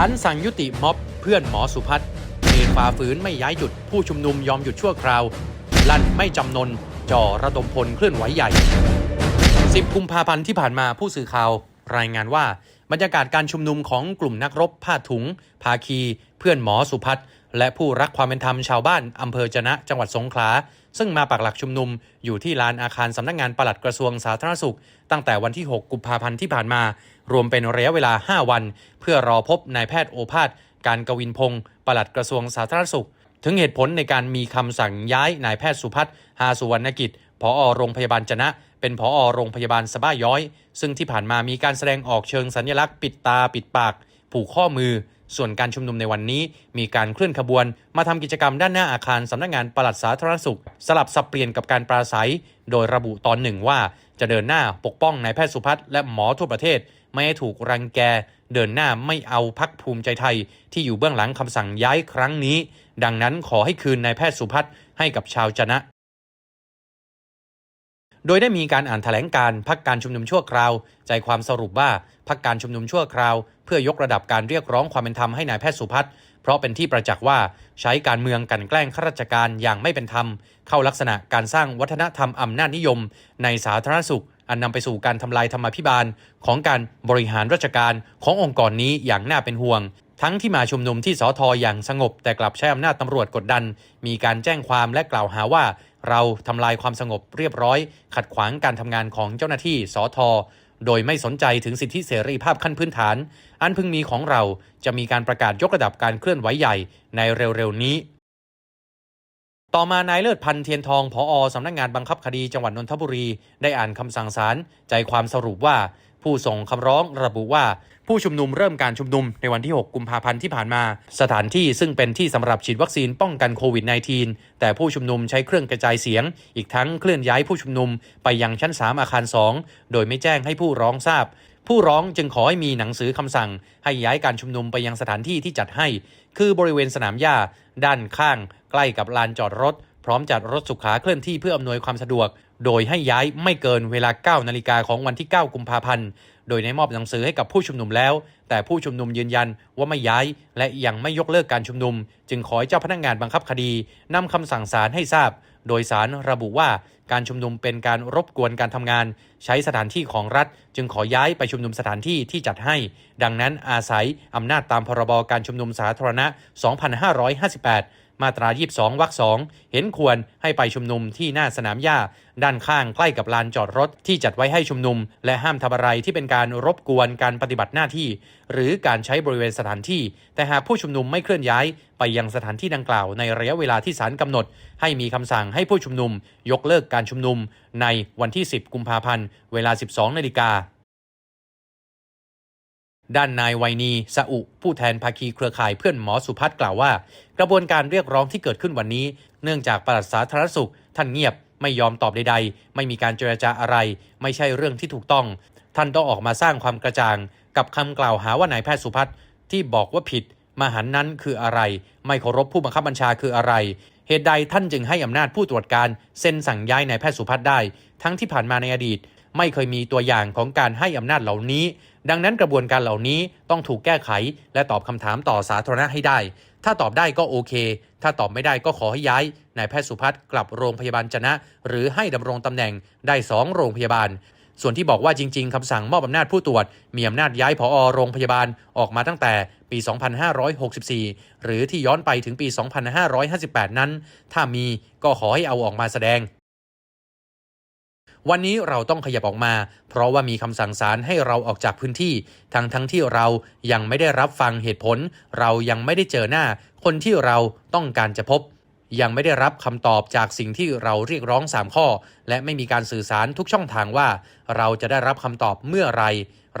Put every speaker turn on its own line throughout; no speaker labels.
ารสั่งยุติม็อบเพื่อนหมอสุพัฒน์เมฝ่าฝืนไม่ย้ายหยุด ผู้ชุมนุมยอมหยุดชั่วคราว ลั่นไม่จำนนจ่อระดมพลเคลื่อนไหวใหญ่ 10 กุมภาพันธ์ที่ผ่านมาผู้สื่อข่าว รายงานว่าบรรยากาศการชุมนุมของกลุ่มนักรบผ้าถุง ภาคี เพื่อนหมอสุพัฒน์และผู้รักความเป็นธรรมชาวบ้านอำเภอจนะ จังหวัดสงขลา ซึ่งมาปักหลักชุมนุมอยู่ที่ลานอาคารสำนักงานปลัดกระทรวงสาธารณสุข ตั้งแต่วันที่ 6 กุมภาพันธ์ที่ผ่านมา รวมเป็นระยะเวลา 5 วัน เพื่อรอพบนายแพทย์โอภาส การกวินพงศ์ปลัดกระทรวงสาธารณสุข ถึงเหตุผลในการมีคำสั่งย้ายนายแพทย์สุพัฒน์หาสุวรรณกิจ ผอโรงพยาบาลจนะ เป็นผอโรงพยาบาลสะบ้าย้อย ซึ่งที่ผ่านมามีการแสดงออกเชิงสัญลักษณ์ปิดตาปิดปาก ผูกข้อมือ ส่วนการชุมนุมในวันนี้ มีการเคลื่อนขบวน มาทำกิจกรรมด้านหน้าอาคารสำนักงานปลัดสาธารณสุข สลับสับเปลี่ยนกับการปราศัย โดยระบุตอนหนึ่งว่าจะเดินหน้าปกป้องนายแพทย์สุพัฒน์และหมอทั่วประเทศ ไม่ให้ถูกรังแก เดินหน้าไม่เอาพักภูมิใจไทย ที่อยู่เบื้องหลังคำสั่งย้ายครั้งนี้ ดังนั้นขอให้คืนนายแพทย์สุพัฒน์ให้กับชาวจนะ โดยได้มีการอ่านแถลงการพักการชุมนุมชั่วคราว ใจความสรุปว่าพักการชุมนุมชั่วคราว เพื่อยกระดับการเรียกร้องความเป็นธรรมให้นายแพทย์สุพัฒน์เพราะเป็นที่ประจักษ์ว่าใช้การเมืองกันแกล้งข้าราชการอย่างไม่เป็นธรรม เข้าลักษณะการสร้างวัฒนธรรมอำนาจนิยม ในสาธารณสุข อันนำไปสู่การทำลายธรรมาภิบาล ของการบริหารราชการขององค์กรนี้อย่างน่าเป็นห่วง ทั้งที่มาชุมนุมที่สอทออย่างสงบ แต่กลับใช้อำนาจตำรวจกดดัน มีการแจ้งความและกล่าวหาว่า เราทำลายความสงบเรียบร้อย ขัดขวางการทำงานของเจ้าหน้าที่สอทอโดยไม่สนใจถึงสิทธิเสรีภาพขั้นพื้นฐาน อันพึงมีของเราจะมีการประกาศยกระดับการเคลื่อนไหวใหญ่ในเร็วๆนี้ ต่อมานายเลิศพันธ์เทียนทองผออสำนักงานบังคับคดีจังหวัดนนทบุรีได้อ่านคำสั่งศาลใจความสรุปว่า ผู้ส่งคำร้องระบุว่า ผู้ชุมนุมเริ่มการชุมนุมในวันที่ 6 กุมภาพันธ์ที่ผ่านมา สถานที่ซึ่งเป็นที่สำหรับฉีดวัคซีนป้องกันโควิด -19 แต่ผู้ชุมนุมใช้เครื่องกระจายเสียง อีกทั้งเคลื่อนย้ายผู้ชุมนุมไปยังชั้น 3 อาคาร 2 โดยไม่แจ้งให้ผู้ร้องทราบ ผู้ร้องจึงขอให้มีหนังสือคำสั่ง ให้ย้ายการชุมนุมไปยังสถานที่ที่จัดให้ คือบริเวณสนามหญ้า ด้านข้าง ใกล้กับลานจอดรถ พร้อมจัดรถสุขาเคลื่อนที่เพื่ออำนวยความสะดวก โดยให้ย้ายไม่เกินเวลา 9 นาฬิกาของวันที่ 9 กุมภาพันธ์ โดยได้มอบหนังสือให้กับผู้ชุมนุมแล้ว แต่ผู้ชุมนุมยืนยันว่าไม่ย้าย และยังไม่ยกเลิกการชุมนุม จึงขอให้เจ้าพนักงานบังคับคดีนำคำสั่งศาลให้ทราบ โดยสารระบุว่าการชุมนุมเป็นการรบกวนการทำงาน ใช้สถานที่ของรัฐ จึงขอย้ายไปชุมนุมสถานที่ที่จัดให้ ดังนั้นอาศัยอำนาจตามพรบการชุมนุมสาธารณะ 2558 มาตรา 22 วรรค2เห็นควรให้ไปชุมนุมที่หน้าสนามหญ้า ด้านข้างใกล้กับลานจอดรถที่จัดไว้ให้ชุมนุม และห้ามทำอะไรที่เป็นการรบกวนการปฏิบัติหน้าที่ หรือการใช้บริเวณสถานที่ แต่หากผู้ชุมนุมไม่เคลื่อนย้ายไปยังสถานที่ดังกล่าวในระยะเวลาที่ศาลกำหนด ให้มีคำสั่งให้ผู้ชุมนุม ยกเลิกการชุมนุม ในวันที่ 10 กุมภาพันธ์ เวลา 12นาฬิกา ด้านนายไวนีสะอุ ผู้แทนภาคีเครือข่ายเพื่อนหมอสุพัฒน์กล่าวว่า กระบวนการเรียกร้องที่เกิดขึ้นวันนี้ เนื่องจากปลัดสาธารณสุข ท่านเงียบไม่ยอมตอบใดๆ ไม่มีการเจรจาอะไร ไม่ใช่เรื่องที่ถูกต้อง ท่านต้องออกมาสร้างความกระจ่าง กับคำกล่าวหาว่านายแพทย์สุพัฒน์ที่บอกว่าผิด มหันนั้นคืออะไร ไม่เคารพผู้บังคับบัญชาคืออะไร เหตุใดท่านจึงให้อำนาจผู้ตรวจการเซ็นสั่งย้ายนายแพทย์สุพัฒน์ได้ ทั้งที่ผ่านมาในอดีต ไม่เคยมีตัวอย่างของการให้อำนาจเหล่านี้ ดังนั้นกระบวนการเหล่านี้ต้องถูกแก้ไข และตอบคำถามต่อสาธารณะให้ได้ ถ้าตอบได้ก็โอเค ถ้าตอบไม่ได้ก็ขอให้ย้ายนายแพทย์สุพัฒน์กลับโรงพยาบาลจนะ หรือให้ดำรงตำแหน่งได้สองโรงพยาบาลส่วนที่บอกว่าจริง ๆ คำสั่งมอบอำนาจผู้ตรวจ มีอำนาจย้ายผอโรงพยาบาลออกมาตั้งแต่ปี 2564 หรือที่ย้อนไปถึงปี 2558 นั้น ถ้ามีก็ขอให้เอาออกมาแสดง วันนี้เราต้องขยับออกมา เพราะว่ามีคำสั่งศาลให้เราออกจากพื้นที่ ทั้งทั้งที่เรายังไม่ได้รับฟังเหตุผล เรายังไม่ได้เจอหน้า คนที่เราต้องการจะพบ ยังไม่ได้รับคำตอบจากสิ่งที่เราเรียกร้อง 3 ข้อ และไม่มีการสื่อสารทุกช่องทางว่า เราจะได้รับคำตอบเมื่อไร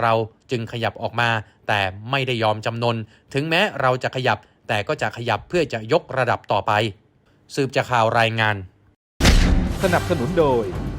เราจึงขยับออกมา แต่ไม่ได้ยอมจำนน ถึงแม้เราจะขยับ แต่ก็จะขยับเพื่อจะยกระดับต่อไป สืบจากข่าวรายงาน
สนับสนุนโดย